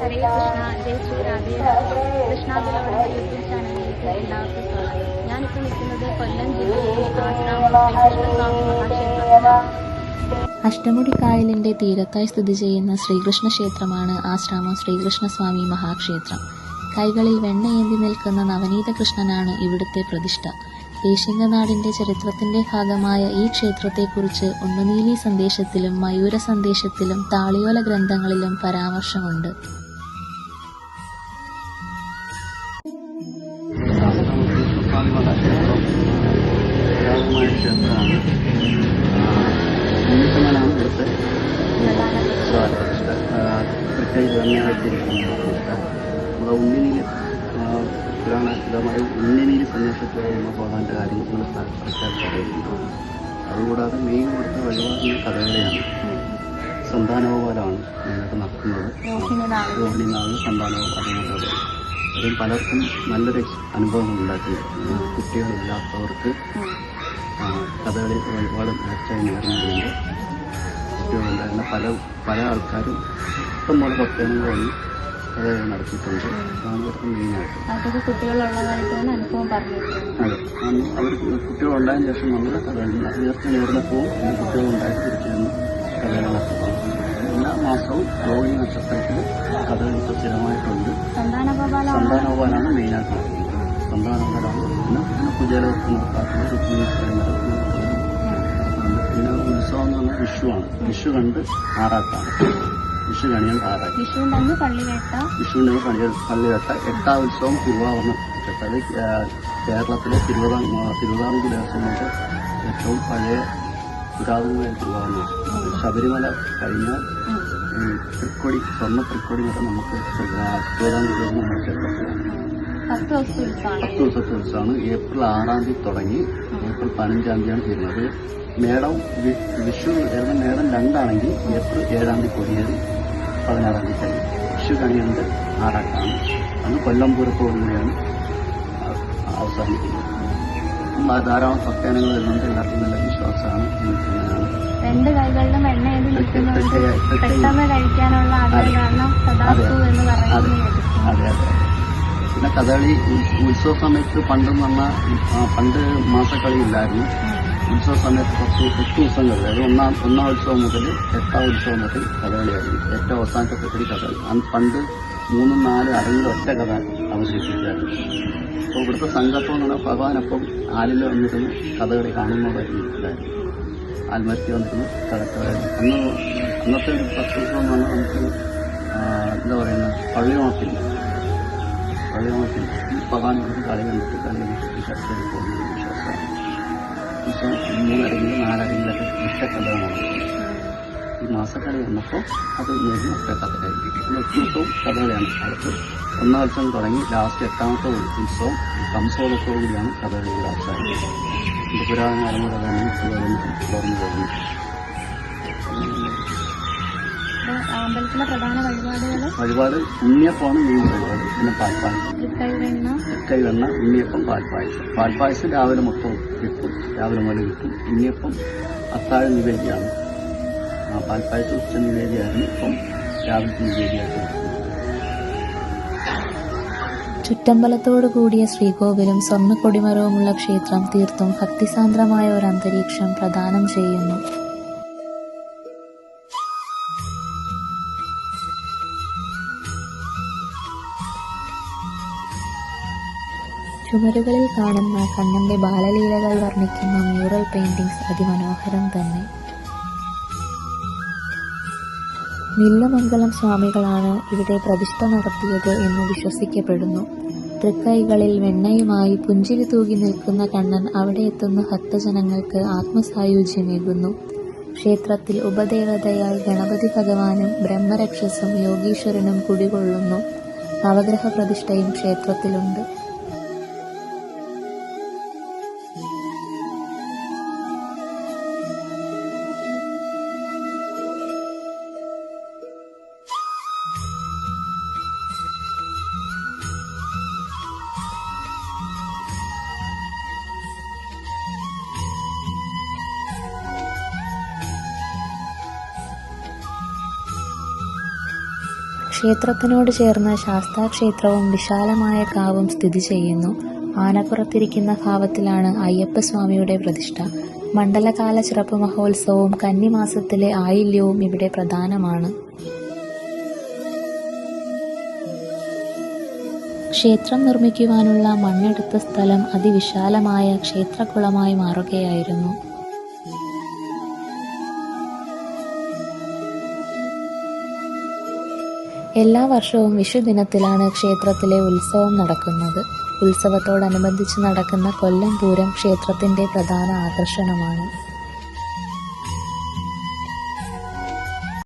ഹരേ കൃഷ്ണ ജയ് ശ്രീ രാധേ ചാനലിലേക്ക് എല്ലാവർക്കും സ്വാഗതം. ഞാനിപ്പോൾ നിൽക്കുന്നത് കൊല്ലം ജില്ലയിലെ അഷ്ടമുടി കായലിന്റെ തീരത്തായി സ്ഥിതി ചെയ്യുന്ന ശ്രീകൃഷ്ണ ക്ഷേത്രമാണ് ആശ്രാമം ശ്രീകൃഷ്ണസ്വാമി മഹാക്ഷേത്രം. കൈകളിൽ വെണ്ണയേന്തി നിൽക്കുന്ന നവനീത കൃഷ്ണനാണ് ഇവിടുത്തെ പ്രതിഷ്ഠ. ദേശിംഗനാടിന്റെ ചരിത്രത്തിന്റെ ഭാഗമായ ഈ ക്ഷേത്രത്തെക്കുറിച്ച് ഉണ്ണുനീലി സന്ദേശത്തിലും മയൂര സന്ദേശത്തിലും താളിയോല ഗ്രന്ഥങ്ങളിലും പരാമർശമുണ്ട്. ക്ഷേത്രമാണ് ഉണ്ണിക്കണ്ണനാണ് ഇവിടുത്തെ പ്രതിഷ്ഠ തൃക്കൈ വെണ്ണയായിട്ടിരിക്കുന്ന പ്രതിഷ്ഠ നമ്മുടെ ഉണ്ണിനീൽ പുരാണമായ ഉണ്ണിനീൽ സന്യാസത്തിൽ കഴിയുമ്പോൾ ഭഗവാന്റെ കാര്യങ്ങൾ പ്രഖ്യാപിച്ചിട്ടുണ്ട് അതുകൂടാതെ മെയിൻ ഇവിടുത്തെ വഴിപാടിന് കഥകളിയാണ് സന്താനോപാലമാണ് മെയിനായിട്ട് നടത്തുന്നത് രോഹിണിനാൾ സന്താനോപാലങ്ങളോട് അതും പലർക്കും നല്ലൊരു അനുഭവം ഉണ്ടാക്കി കുട്ടികളില്ലാത്തവർക്ക് കഥകളി ഒരുപാട് നേർന്നു കഴിയുമ്പോൾ കുട്ടികളുണ്ടായിരുന്ന പല പല ആൾക്കാരും ഇഷ്ടംപോലെ പ്രത്യേകങ്ങൾ വഴി കഥ നടത്തിയിട്ടുണ്ട്. അതാണ് ഇവിടുത്തെ മെയിനായിട്ട് അതെ. അവർ കുട്ടികളുണ്ടായതിനു ശേഷം നമ്മൾ കഥകൾ നേർച്ച നേർന്നപ്പോൾ കുട്ടികളുണ്ടായി തിരിച്ചു ചെന്ന് കഥകളി നടത്തുന്നു എല്ലാ മാസവും രോഹിണി നക്ഷത്രത്തിൽ കഥകളി സ്ഥിരമായിട്ടുണ്ട് സന്താനഗോപാലാണ് സന്താനോപാലാണ് സന്താനോപാലാണ് പിന്നെ നടത്തുന്നുണ്ട് പിന്നെ ഉത്സവം എന്ന് പറഞ്ഞാൽ വിഷുവാണ്. വിഷു കണ്ട് ആറാട്ടാണ് വിഷു കണിയാൻ ആറാട്ട് അന്ന് പള്ളിവേട്ട വിഷുവിന് പണി പള്ളിവെട്ട എട്ടാം ഉത്സവം തിരുവാഭരണം അത് കേരളത്തിലെ തിരുവിതാം തിരുവിതാംകൂർ ദേവസ്വം ഏറ്റവും പഴയ പുരാതനമായ തിരുവാഭരണം ശബരിമല കഴിഞ്ഞാൽ തൃക്കൊടി സ്വർണ തൃക്കൊടി വരെ നമുക്ക് തിരുവിതാംകൂർ ക്ഷേത്രത്തിലാണ് പത്ത് ദിവസത്തെ ഉത്സവമാണ്. ഏപ്രിൽ ആറാം തീയതി തുടങ്ങി ഏപ്രിൽ പതിനഞ്ചാം തീയതിയാണ് തീരുന്നത്. മേടം വിഷു വരുന്ന മേടം രണ്ടാണെങ്കിൽ ഏപ്രിൽ ഏഴാം തീയതി കൊടിയേറി പതിനാറാം തീയതി കഴിഞ്ഞു. വിഷു കണിയുണ്ട് ആറാട്ടാണ്. അന്ന് കൊല്ലംപൂരത്തോടുകൂടിയാണ് അ- അവസാനിക്കുന്നത്. ധാരാളം ഭക്തജനങ്ങൾ വരുന്നുണ്ട്. എല്ലാവർക്കും നല്ല വിശ്വാസമാണ്. രണ്ട് കൈകളിലും എണ്ണ പെട്ടെന്ന് കഴിക്കാനുള്ള അതെ അതെ. പിന്നെ കഥകളി ഉത്സവ സമയത്ത് പണ്ട് വന്ന പണ്ട് മാസക്കളി ഇല്ലായിരുന്നു. ഉത്സവ സമയത്ത് കുറച്ച് എട്ട് ദിവസം കളി അതായത് ഒന്നാം ഒന്നാം ഉത്സവം മുതൽ എട്ടാം ഉത്സവം മുതൽ കഥകളിയായിരുന്നു. ഏറ്റവും അവസാനത്തെ കഥകളി കഥകളി. പണ്ട് മൂന്നും നാലും അരങ്ങിൽ ഒറ്റ കഥ അവശേഷിച്ചായിരുന്നു അപ്പോൾ ഇവിടുത്തെ സങ്കല്പം എന്ന് പറഞ്ഞാൽ ഭഗവാനപ്പം ആലിൽ വന്നിരുന്ന് കഥകളി കാണുന്നതായിരുന്നു ഇതായിരുന്നു ആത്മഹത്യ വന്നിരുന്ന് കഥകളായിരുന്നു അന്ന് അന്നത്തെ ഒരു പ്രത്യേകത എന്ന് പറഞ്ഞാൽ നമുക്ക് എന്താ പറയുന്നത്? പള്ളിയോണത്തില്ല പള്ളിയോണത്തില്ല ഭഗവാനോട് ഭഗവാൻ ഒരു കളി കണ്ടിട്ട് കളി കണ്ടിട്ട് ചർച്ചയിൽ പോകുന്ന വിശ്വാസമാണ് ദിവസം മൂന്നരങ്കിലും നാലരങ്കിലൊക്കെ ഇഷ്ടക്കഥകൾ നടക്കും ഈ മാസക്കളി വന്നപ്പോൾ അത് പിന്നെ എട്ട് ദിവസവും കഥകളിയാണ്. അടുത്ത് ഒന്നാം ഉത്സവം തുടങ്ങി ലാസ്റ്റ് എട്ടാമത്തെ ഉത്സവം കംസോളത്തോടുകൂടിയാണ് കഥകളിയുടെ അവസാനം. പുരാതന കാലം മുതലാണ് തുടർന്ന് തുടർന്നു പോകുന്നു ഇത് അമ്പലത്തിലെ പ്രധാന വഴിപാടുകൾ? വഴിപാട് ഉണ്ണിയപ്പമാണ് മെയിൻ വഴിപാട്. പിന്നെ പാൽപ്പായസം. തൃക്കൈവെണ്ണ കൈ വെണ്ണ ഉണ്ണിയപ്പം പാൽപ്പായസം. പാൽപ്പായസം രാവിലെ മൊത്തം കിട്ടും രാവിലെ മുതൽ കിട്ടും ഉണ്ണിയപ്പം അത്താഴ നിവേദ്യമാണ്. ആ പാൽപ്പായസം ഉച്ച നിവേദ്യമായിരുന്നു. ഇപ്പം രാവിലത്തെ നിവേദ്യമായിട്ട് ചുറ്റമ്പലത്തോടു കൂടിയ ശ്രീകോവിലും സ്വർണക്കൊടിമരവുമുള്ള ക്ഷേത്രം തീർത്തും ഭക്തിസാന്ദ്രമായ ഒരു അന്തരീക്ഷം പ്രദാനം ചെയ്യുന്നു. ചുമരുകളിൽ കാണുന്ന കണ്ണന്റെ ബാലലീലകൾ വർണിക്കുന്ന മ്യൂറൽ പെയിന്റിംഗ്സ് അതിമനോഹരം തന്നെ. നില്ലമംഗലം സ്വാമികളാണ് ഇവിടെ പ്രതിഷ്ഠ നടത്തിയത് എന്ന് വിശ്വസിക്കപ്പെടുന്നു. തൃക്കൈകളിൽ വെണ്ണയുമായി പുഞ്ചിരി തൂകി നിൽക്കുന്ന കണ്ണൻ അവിടെ എത്തുന്ന ഭക്തജനങ്ങൾക്ക് ആത്മസായുജ്യമേകുന്നു. ക്ഷേത്രത്തിൽ ഉപദേവതയായി ഗണപതി ഭഗവാനും ബ്രഹ്മരക്ഷസും യോഗീശ്വരനും കുടികൊള്ളുന്നു. നവഗ്രഹ പ്രതിഷ്ഠയും ക്ഷേത്രത്തിലുണ്ട്. ക്ഷേത്രത്തിനോട് ചേർന്ന് ശാസ്താക്ഷേത്രവും വിശാലമായ കാവും സ്ഥിതി ചെയ്യുന്നു. ആനപ്പുറത്തിരിക്കുന്ന ഭാവത്തിലാണ് അയ്യപ്പസ്വാമിയുടെ പ്രതിഷ്ഠ. മണ്ഡലകാല ചിറപ്പ് മഹോത്സവവും കന്നിമാസത്തിലെ ആയില്യവും ഇവിടെ പ്രധാനമാണ്. ക്ഷേത്രം നിർമ്മിക്കുവാനുള്ള മണ്ണെടുത്ത സ്ഥലം അതിവിശാലമായ ക്ഷേത്രക്കുളമായി മാറുകയായിരുന്നു. എല്ലാ വർഷവും വിഷുദിനത്തിലാണ് ക്ഷേത്രത്തിലെ ഉത്സവം നടക്കുന്നത്. ഉത്സവത്തോടനുബന്ധിച്ച് നടക്കുന്ന കൊല്ലം പൂരം ക്ഷേത്രത്തിന്റെ പ്രധാന ആകർഷണമാണ്.